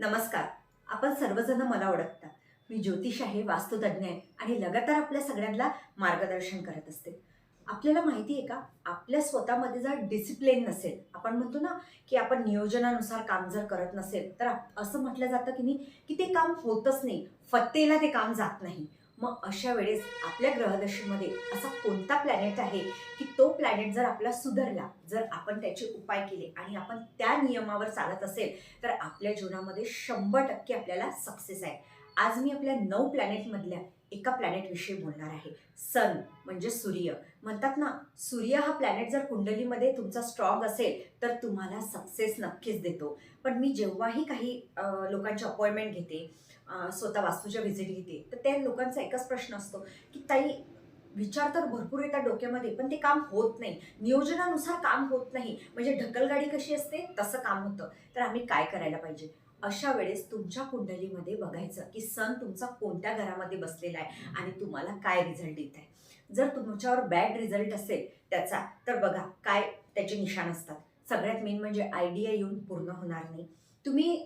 नमस्कार. आपण सर्वजण मला ओळखता. मी ज्योतिष आहे वास्तुतज्ञ आहे आणि लगातार आपल्या सगळ्यांना मार्गदर्शन करत असते. आपल्याला माहिती आहे का? आपल्या स्वतःमध्ये जर डिसिप्लिन नसेल आपण म्हणतो ना की आपण नियोजनानुसार काम जर करत नसेल तर असं म्हटलं जातं की नाही की ते काम होतच नाही. फत्तेला ते काम जात नाही. मग अशा वेळेस आपल्या ग्रहदशीमध्ये असा कोणता प्लॅनेट आहे की तो प्लॅनेट जर आपला सुधारला जर आपण त्याचे उपाय केले आणि आपण त्या नियमावर चालत असेल तर आपल्या जीवनामध्ये शंभर टक्के आपल्याला सक्सेस आहे. आज मी आपल्या नऊ प्लॅनेटमधल्या एका प्लॅनेटविषयी बोलणार आहे. सन म्हणजे सूर्य. म्हणतात ना सूर्य हा प्लॅनेट जर कुंडलीमध्ये तुमचा स्ट्रॉंग असेल तर तुम्हाला सक्सेस नक्कीच देतो. पण मी जेव्हाही काही लोकांची अपॉइंटमेंट घेते स्वतः वास्तूच्या व्हिजिट घेते तर त्या लोकांचा एकच प्रश्न असतो की ताई विचार तर भरपूर येतात डोक्यामध्ये पण ते काम होत नाही. नियोजनानुसार काम होत नाही. म्हणजे ढकलगाडी कशी असते? तसं काम होतं. तर आम्ही काय करायला पाहिजे? अशा वेळेस तुमच्या कुंडलीमध्ये बघायचं की सण तुमचा कोणत्या घरामध्ये बसलेला आहे आणि तुम्हाला काय रिझल्ट येत आहे. जर तुमच्यावर बॅड रिझल्ट असेल त्याचा तर बघा काय त्याचे निशाण असतात. सगळ्यात मेन म्हणजे आयडिया येऊन पूर्ण होणार नाही. तुम्ही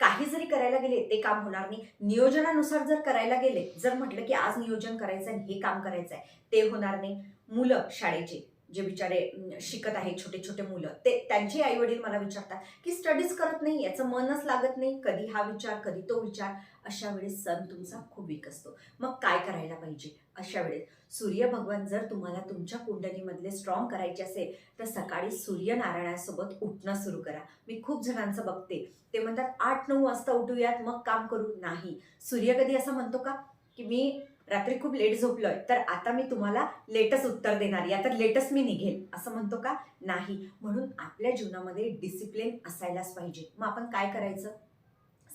काही जरी करायला गेले ते काम होणार नाही. नियोजनानुसार जर करायला गेले जर म्हटलं की आज नियोजन करायचं आहे हे काम करायचं आहे ते होणार नाही. मुलं शाळेचे जे बिचारे शिकत आहेत छोटे छोटे मुलं ते त्यांचे आई वडील मला विचारतात की स्टडीज करत नाही याचं मनच लागत नाही कधी हा विचार कधी तो विचार. अशा वेळेस सण तुमचा खूप वीक असतो. मग काय करायला पाहिजे? अशा वेळेस. सूर्य भगवान जर तुम्हाला तुमच्या कुंडलीमधले स्ट्रॉंग करायचे असेल तर सकाळी सूर्यनारायणासोबत उठणं सुरू करा. मी खूप जणांचं बघते. ते म्हणतात आठ नऊ वाजता उठूयात मग काम करू. नाही. सूर्य कधी असं म्हणतो का? की मी रात्री खूप लेट झोपलोय तर आता मी तुम्हाला लेटच उत्तर देणार. या तर लेटच मी निघेल. असं म्हणतो का? नाही. म्हणून आपल्या जीवनामध्ये डिसिप्लिन असायलाच पाहिजे. मग आपण काय करायचं?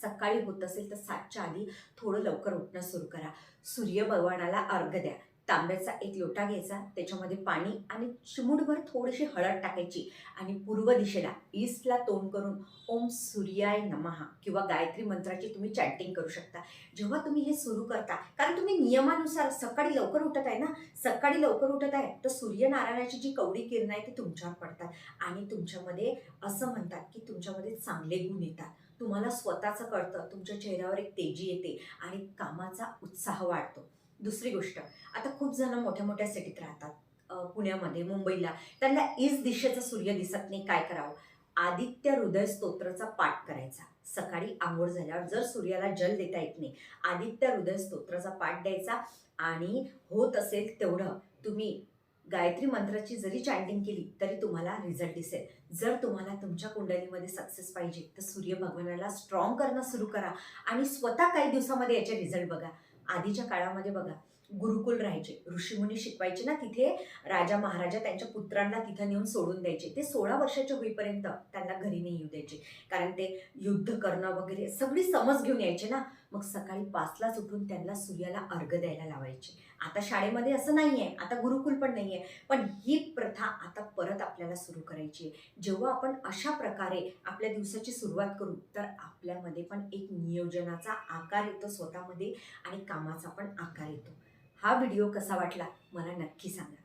सकाळी होत असेल तर सातच्या आधी थोडं लवकर उठणं सुरू करा. सूर्य भगवानाला अर्घ द्या. तांब्याचा एक लोटा घ्यायचा त्याच्यामध्ये पाणी आणि चिमूटभर थोडीशी हळद टाकायची आणि पूर्व दिशेला ईस्टला तोंड करून ओम सूर्याय नमहा किंवा गायत्री मंत्राची तुम्ही चॅटिंग करू शकता. जेव्हा तुम्ही हे सुरू करता कारण तुम्ही नियमानुसार सकाळी लवकर उठत आहे ना सकाळी लवकर उठत आहे तर सूर्यनारायणाची जी कवडी किरण आहे ती तुमच्यावर पडतात आणि तुमच्यामध्ये असं म्हणतात की तुमच्यामध्ये चांगले गुण येतात. तुम्हाला स्वतःचं कळतं. तुमच्या चेहऱ्यावर एक तेजी येते आणि कामाचा उत्साह वाढतो. दुसरी गोष्ट आता खूप जण मोठ्या मोठ्या सिटीत राहतात पुण्यामध्ये मुंबईला. त्यांना ईस्ट दिशेचा सूर्य दिसत नाही काय करावं? आदित्य हृदय स्तोत्राचा पाठ करायचा. सकाळी आंघोळ झाल्यावर जर सूर्याला जल देता येत नाही आदित्य हृदय स्तोत्राचा पाठ द्यायचा आणि होत असेल तेवढं तुम्ही गायत्री मंत्राची जरी चॅन्टिंग केली तरी तुम्हाला रिझल्ट दिसेल. जर तुम्हाला तुमच्या कुंडलीमध्ये सक्सेस पाहिजे तर सूर्य भगवानाला स्ट्रॉंग करणं सुरू करा. आणि स्वतः काही दिवसामध्ये याचे रिझल्ट बघा. आधीच्या काळामध्ये बघा गुरुकुल राहायचे. ऋषीमुनी शिकवायचे ना तिथे राजा महाराजा त्यांच्या पुत्रांना तिथं नेऊन सोडून द्यायचे. ते सोळा वर्षाचे होईपर्यंत त्यांना घरी नाही येऊ द्यायचे. कारण ते युद्ध करणं वगैरे सगळी समज घेऊन यायचे ना. मग सकाळी पाचलाच उठून त्यांना सूर्याला अर्घ द्यायला लावायचे. आता शाळेमध्ये असं नाही आहे आता गुरुकुल पण नाही आहे पण ही प्रथा आता परत आपल्याला सुरू करायची आहे. जेव्हा आपण अशा प्रकारे आपल्या दिवसाची सुरुवात करू तर आपल्यामध्ये पण एक नियोजनाचा आकार येतो स्वतःमध्ये आणि कामाचा पण आकार येतो. हा व्हिडिओ कसा वाटला मला नक्की सांगा.